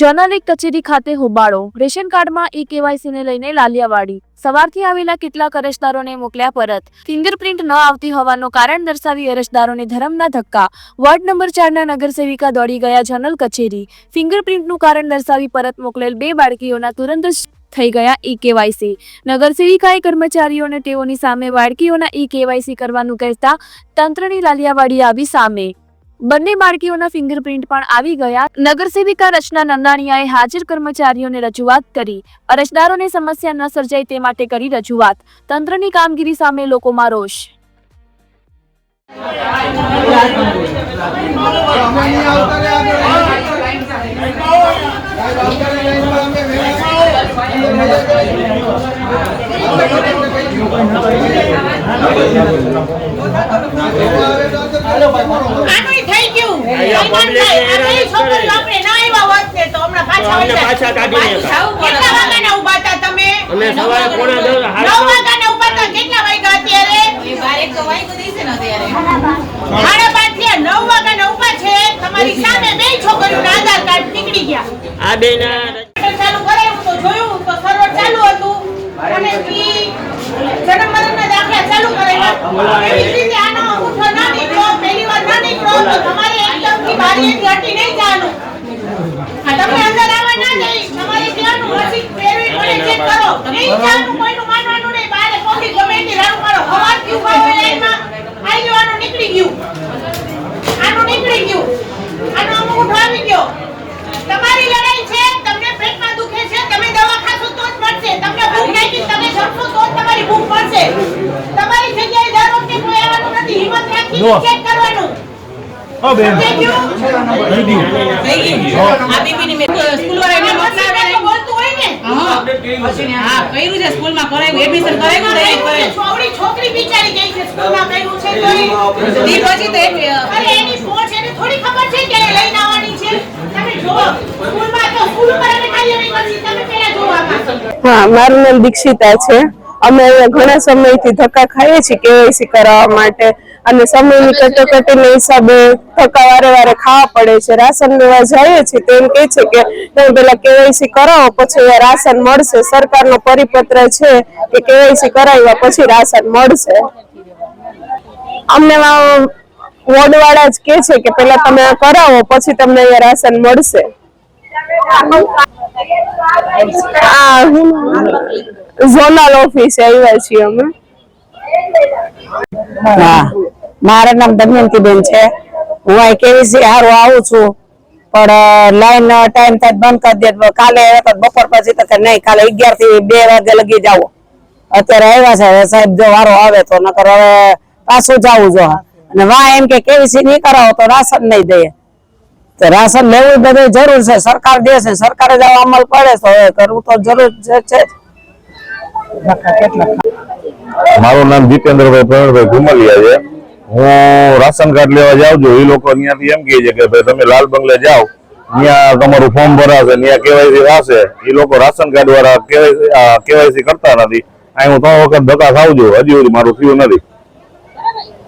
જર્નલિક કચેરી ખાતે હોબાળો. રેશન કાર્ડમાં ઈ કેવાયસીને લઈને લાલિયાવાડી. સવારથી આવેલા કેટલાક અરજદારોને મોકલ્યા પરત. ફિંગરપ્રિન્ટ ન આવતી હોવાનું કારણ દર્શાવી અરજદારોને ધરમના ધક્કા. વોર્ડ નંબર ચારના નગરસેવિકા દોડી ગયા જનરલ કચેરી. ફિંગરપ્રિન્ટનું કારણ દર્શાવી પરત મોકલેલ બે બાળકીઓના તુરંત થઈ ગયા ઈ કેવાયસી. નગરસેવિકાએ કર્મચારીઓને તેઓની સામે બાળકીઓના ઈ કેવાયસી કરવાનું કહેતા તંત્રની લાલિયાવાડી આવી સામે. બંને બાળકીઓના ફિંગરપ્રિન્ટ પણ આવી ગયા. નગરસેવિકા રચના નંદાણીયાએ હાજર કર્મચારીઓને રજૂઆત કરી. અરજદારોને સમસ્યા ન સર્જાય તે માટે કરી રજૂઆત. તંત્રની કામગીરી સામે લોકોમાં રોષ. આનુંય અમે સવારે પોણા દસ નવ વાગ્યાના ઊભા હતા. કેટલા વાગ્યા અત્યારે? સાડા પાંચ થયા. નવ વાગ્યાના ઊભા છે. તમારી સામે બે છોકરીઓના આધાર કાર્ડ નીકળી ગયા. આ બેના કમ્પ્યુટર ચાલુ કરાવ્યું તો જોયું તો સર્વર ચાલુ હતું. અને ઈ જન્મ મરણના દાખલા ચાલુ કરાવ્યા. એવી રીતે આનો અંગૂઠો ના નીકળ્યો, પહેલી વાર ના નીકળ્યો તો તમારે એકદમથી બારીએથી હટી નહીં જવાનું. તમે અંદર આવવા ના દઈ. તમારે ત્યાંનું મશીન પહેરવી પડે ચેક કરો. નહીં જવાનું, કોઈનું માનવાનું નહીં. બારે પબ્લિક ગમે તે રાડું મારો. સવારથી ઊભા હોય લાઈનમાં. આઈ ગયું, આનું નીકળી ગયું. આનું નીકળી ગયું. આનો અંગૂઠો ઉઠાવી ગયો. તમારી લડાઈ છે તમને પેટમાં દુખે છે તમે દવા ખાશો તો જ મળશે તમને ભૂખ લાગી તમે જમશો તો જ તમારી ભૂખ મળશે તમારી જગ્યાએ દર વખતે કોઈ આવવાનું નથી હિંમત રાખીને ચેક કરવાનું સમજાઈ ગયું? આ બેબીની મે સ્કૂલ વાળા એને મોકલાવે. તો બોલતું હોય ને. હા. હા કર્યું છે સ્કૂલમાં કરાયું એડમિશન કરાયું ને કર્યું છે. છોકરી છોકરી બિચારી ગઈ છે સ્કૂલમાં કર્યું છે તો દી પછી તો એક અરે એની પહોંચ એને થોડી ખબર છે કે લઈને આવવાની છે. તમે જુઓ સ્કૂલમાં તો સ્કૂલ ઉપર અમે કાર્યવાહી પછી તમે પહેલા જોવા હા મારું નામ દીક્ષિતા છે. અમે અહીંયા ઘણા સમયથી ધક્કા ખાઈએ છીએ કેવાયસી કરાવવા માટે. અને સમયની કટોકટીના હિસાબે થકા વારે વારે ખાવા પડે છે. રાશન લેવા જઈએ છીએ તો એમ કહે છે કે તમે પેલા કેવાયસી કરાવો પછી રાશન મળશે. સરકારનો પરિપત્ર છે કે કેવાયસી કરાવ્યા પછી રાશન મળશે. અમને વોર્ડ વાળા જ કે છે કે પેલા તમે કરાવો પછી તમને અહીંયા રાશન મળશે. આ ઝોનલ ઓફિસે આવ્યા છીએ અમે. હા. મારું નામ દમયંતીબેન છે. હું અહીં કેવીસી હારું આવું છું. પણ લાઈન ટાઈમ થાય બંધ કરી દે. કાલે બપોર પછી તો નહીં, કાલે અગિયારથી બે વાગે લગી જાવ અત્યારે આવ્યા છે. સાહેબ જો વારો આવે તો નકર હવે પાછું જવું જો. અને વા એમ કે કેવીસી નહીં કરાવો તો રાશન નહીં દે તો રાશન લેવું બધું જરૂર છે. સરકાર દે છે. સરકારે જ અમલ પડે તો કરવું તો જરૂર છે જ. મારું નામ જીતેન્દ્રભાઈ પ્રવીણભાઈ ઘુમલિયા છે. હું રાશન કાર્ડ લેવા જાઉં છું. એ લોકો ત્યાંથી એમ કહે છે કે ભાઈ તમે લાલ બંગલે જાઓ. ત્યાં તમારું ફોર્મ ભરાશે, ત્યાં કેવાયસી થશે એ લોકો રાશન કાર્ડ વાળા કેવાયસી કરતા નથી. અહીં હું ત્રણ વખત ધક્કા ખાઉં છું. હજી સુધી મારું થયું નથી.